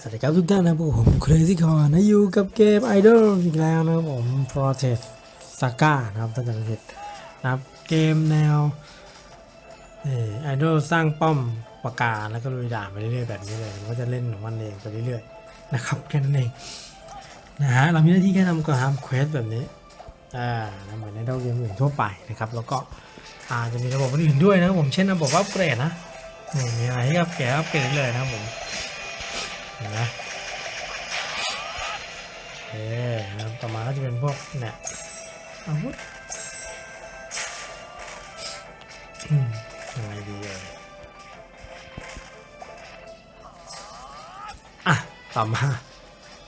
สวัสดีครับทุกท่านนะครับผมเครซี่คอนะอยู่กับเกม Idol อีกแล้วนะผม Protest Saga นะครับท่านจำไม่ผิดนะครับเกมแนวไอดอลสร้างป้อมปากกาแล้วก็ลุยด่านไปเรื่อยๆแบบนี้เลยมันก็จะเล่นของมันเองไปเรื่อยๆนะครับแค่นั้นเองนะฮะเรามีหน้าที่แค่ทำก็ทำเควสแบบนี้อ่าเหมือนในดอลเกมอื่นทั่วไปนะครับแล้วก็อาจจะมีระบบอื่นด้วยนะผมเช่นระบบอัปเกรดนะนี่มีอะไรให้อัปเกรดอัปเกรดเลยนะผม นไหมโอเคนะต่อมาก็จะเป็นพวกเนี่ยอาวุธอืมยังไงดีเอ่ยอะต่อมา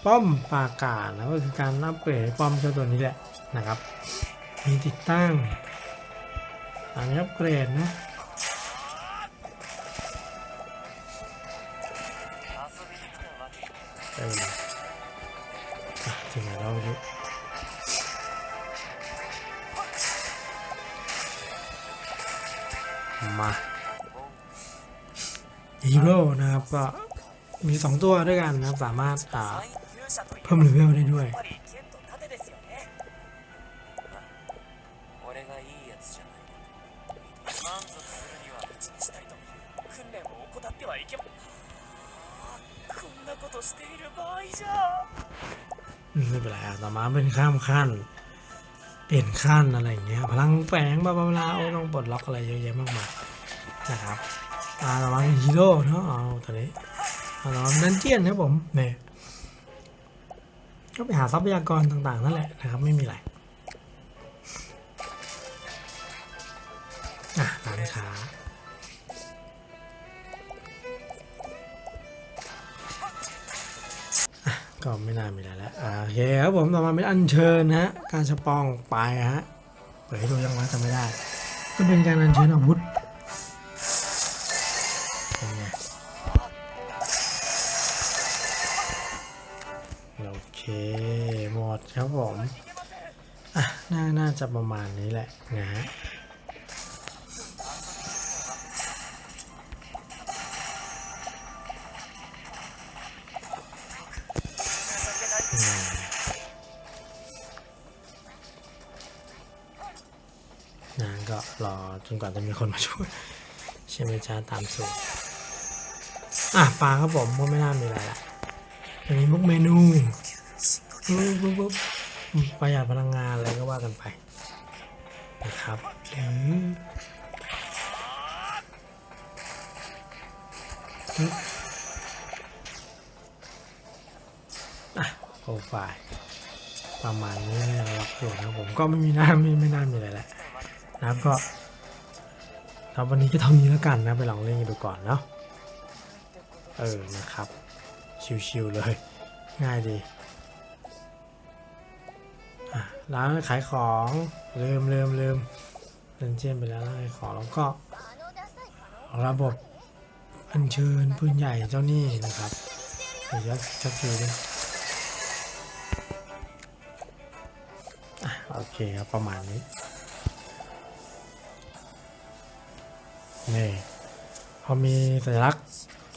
ป้อมปราการนะก็คือการอัปเกรดป้อมเจ้าตัวนี้แหละนะครับ มีติดตั้งอันนี้อัปเกรดนะ เอออะถึงไหนแล้วไม่รู้มาฮีโร่นะครับก็มีสองตัวด้วยกันนะครับ สามารถอ่าเพิ่มเลเวลได้ด้วย としている場合じゃ อืมไม่เป็นไรอ่ะต่อมาเป็นข้ามขั้น เปลี่ยนขั้นอะไรอย่างเงี้ย พลังแฝงบลาบลาบลาโอ้ต้องปลดล็อกอะไรเยอะแยะมากมายนะครับอ่าต่อมาเป็นฮีโร่เนาะเอาตอนนี้เอาต่อมาเป็นดันเจียนครับผมเนี่ยก็ไปหาทรัพยากรต่างๆนั่นแหละนะครับไม่มีอะไรอ่ะร้านค้า ก็ไม่น่ามีอะไรแล้วอ่าโอเคครับผมต่อมาเป็นอัญเชิญนะฮะ การสปองไปฮะเปิดให้ดูยังวะจำไม่ได้ ก็เป็นการอัญเชิญอาวุธเป็นไงโอเคหมดครับผมอะน่าน่าจะประมาณนี้แหละนะฮะ นะก็รอจนกว่าจะมีคนมาช่วยใช่ไหมจ้าตามสูตรอะปลาครับผมก็ไม่น่ามีอะไรละอันนี้พวกเมนูปุ๊บปุ๊บปุ๊บประหยัดพลังงานอะไรก็ว่ากันไปนะครับอืม รไฟล์ประมาณนี้นี่ยเราอยู่นะครับผมก็ไม่มีหน้าไม่ไม่น่ามีอะไรแหละนะครับก็ครับวันนี้ก็เท่านี้แล้วกันนะไปลองเล่นกันดูก่อนเนาะเออนะครับ ชิวๆเลย ง่ายดีร้านขายของลืมลืมลืมเล่นเช่นไปแล้วร้านขายของแล้วก็ ระบบอัญเชิญปืนใหญ่เจ้านี้นะครับเดี๋ยวจะชักคิวด้ โอเคครับประมาณนี้นี่พอมีสัญลักษณ์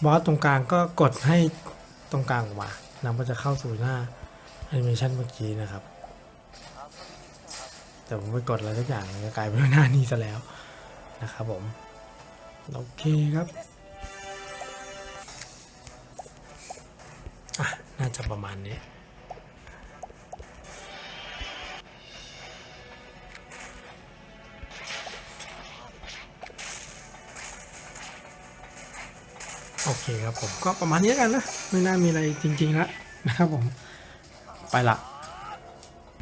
บอสตรงกลางก็กดให้ตรงกลางออกมานำก็จะเข้าสู่หน้าแอนิเมชันเมื่อกี้นะครับ แต่ผมไปกดอะไรทุกอย่างก็กลายเป็นหน้านี้ซะแล้วนะครับผม โอเคครับอะน่าจะประมาณนี้ โอเคครับผมก็ประมาณนี้กันนะ ไม่น่ามีอะไรจริงๆแล้วนะครับผม ไปละ